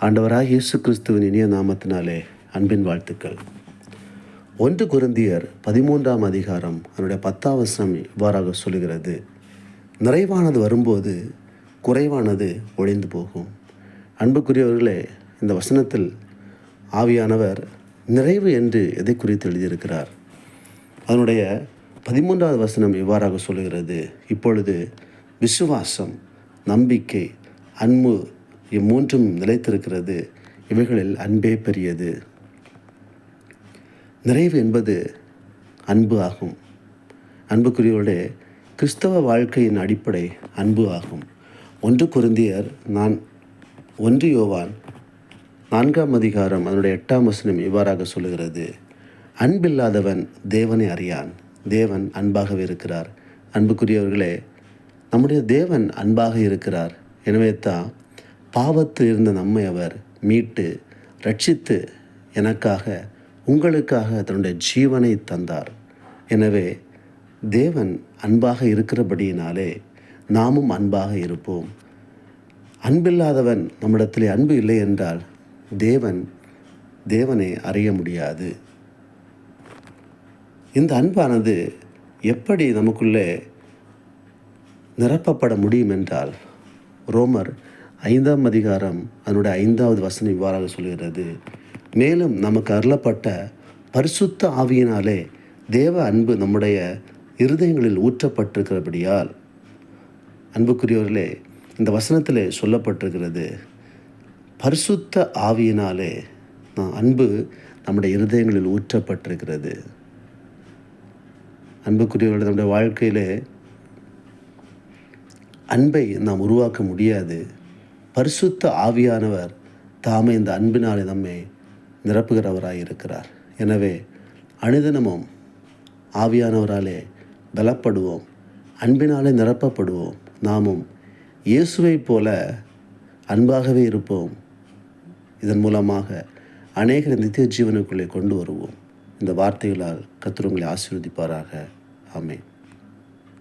ஆண்டவராக இயேசு கிறிஸ்துவின் இனிய நாமத்தினாலே அன்பின் வாழ்த்துக்கள். ஒன்று குருந்தியர் பதிமூன்றாம் அதிகாரம் அதனுடைய பத்தாம் வசனம் இவ்வாறாக சொல்லுகிறது. நிறைவானது வரும்போது குறைவானது ஒழிந்து போகும். அன்புக்குரியவர்களே இந்த வசனத்தில் ஆவியானவர் நிறைவு என்று எதை குறித்து எழுதியிருக்கிறார்? அதனுடைய பதிமூன்றாவது வசனம் இவ்வாறாக சொல்லுகிறது. இப்பொழுது விசுவாசம் நம்பிக்கை அன்பு இம்மூன்றும் நிலைத்திருக்கிறது. இவைகளில் அன்பே பெரியது. நிறைவு என்பது அன்பு ஆகும். அன்புக்குரியவர்களே கிறிஸ்தவ வாழ்க்கையின் அடிப்படை அன்பு ஆகும். ஒன்று குருந்தியர் நான் ஒன்று யோவான் நான்காம் அதிகாரம் அதனுடைய எட்டாம் வசனம் இவ்வாறாக சொல்லுகிறது. அன்பில்லாதவன் தேவனை அறியான். தேவன் அன்பாகவே இருக்கிறார். அன்புக்குரியவர்களே நம்முடைய தேவன் அன்பாக இருக்கிறார். எனவே தான் பாவத்தில் இருந்த நம்மை அவர் மீட்டு ரட்சித்து எனக்காக உங்களுக்காக தன்னுடைய ஜீவனை தந்தார். எனவே தேவன் அன்பாக இருக்கிறபடியினாலே நாமும் அன்பாக இருப்போம். அன்பில்லாதவன் நம்மிடத்திலே அன்பு இல்லை என்றால் தேவன் தேவனை அறிய முடியாது. இந்த அன்பானது எப்படி நமக்குள்ளே நிரப்பப்பட முடியும் என்றால் ரோமர் ஐந்தாம் அதிகாரம் அதனுடைய ஐந்தாவது வசனம் இவ்வாறாக சொல்கிறது மேலும் நமக்கு அருளப்பட்ட பரிசுத்த ஆவியினாலே தேவ அன்பு நம்முடைய இருதயங்களில் ஊற்றப்பட்டிருக்கிறபடியால். அன்புக்குரியவர்களே இந்த வசனத்திலே சொல்லப்பட்டிருக்கிறது பரிசுத்த ஆவியினாலே அன்பு நம்முடைய இருதயங்களில் ஊற்றப்பட்டிருக்கிறது. அன்புக்குரியவர்கள் நம்முடைய வாழ்க்கையிலே அன்பை நாம் உருவாக்க முடியாது. பரிசுத்த ஆவியானவர் தாமே இந்த அன்பினாலே நம்மை நிரப்புகிறவராக இருக்கிறார். எனவே அனுதினமும் ஆவியானவராலே பலப்படுவோம். அன்பினாலே நிரப்பப்படுவோம். நாமும் இயேசுவைப் போல அன்பாகவே இருப்போம். இதன் மூலமாக அநேகர் நித்திய ஜீவனுக்குள்ளே கொண்டு வருவோம். இந்த வார்த்தைகளால் கத்திரங்களை ஆசீர்வதிப்பாராக. ஆமென்.